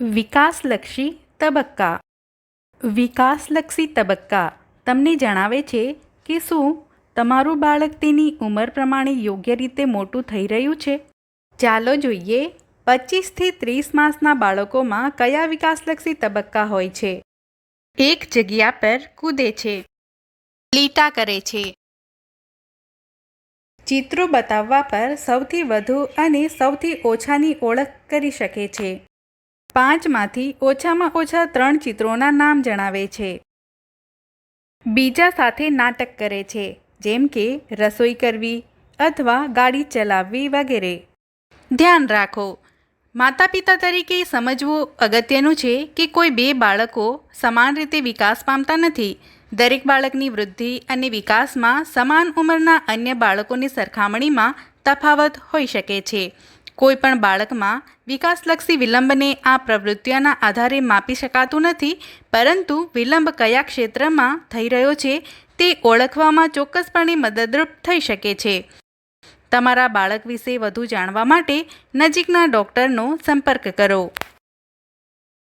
વિકાસલક્ષી તબક્કા. વિકાસલક્ષી તબક્કા તમને જણાવે છે કે શું તમારું બાળક તેની ઉંમર પ્રમાણે યોગ્ય રીતે મોટું થઈ રહ્યું છે? ચાલો જોઈએ પચીસથી ત્રીસ માસના બાળકોમાં કયા વિકાસલક્ષી તબક્કા હોય છે? એક જગ્યા પર કૂદે છે. લીટા કરે છે. ચિત્રો બતાવવા પર સૌથી વધુ અને સૌથી ઓછાની ઓળખ કરી શકે છે. પાંચમાંથી ઓછામાં ઓછા ત્રણ ચિત્રોના નામ જણાવે છે. બીજા સાથે નાટક કરે છે, જેમ કે રસોઈ કરવી અથવા ગાડી ચલાવવી વગેરે. ધ્યાન રાખો માતા પિતા તરીકે સમજવું અગત્યનું છે કે કોઈ બે બાળકો સમાન રીતે વિકાસ પામતા નથી. દરેક બાળકની વૃદ્ધિ અને વિકાસમાં સમાન ઉંમરના અન્ય બાળકોની સરખામણીમાં તફાવત હોઈ શકે છે. કોઈ પણ બાળકમાં વિકાસલક્ષી વિલંબને આ પ્રવૃત્તિઓના આધારે માપી શકાતું નથી, પરંતુ વિલંબ કયા ક્ષેત્રમાં થઈ રહ્યો છે તે ઓળખવામાં ચોક્કસપણે મદદરૂપ થઈ શકે છે. તમારા બાળક વિશે વધુ જાણવા માટે નજીકના ડૉક્ટરનો સંપર્ક કરો.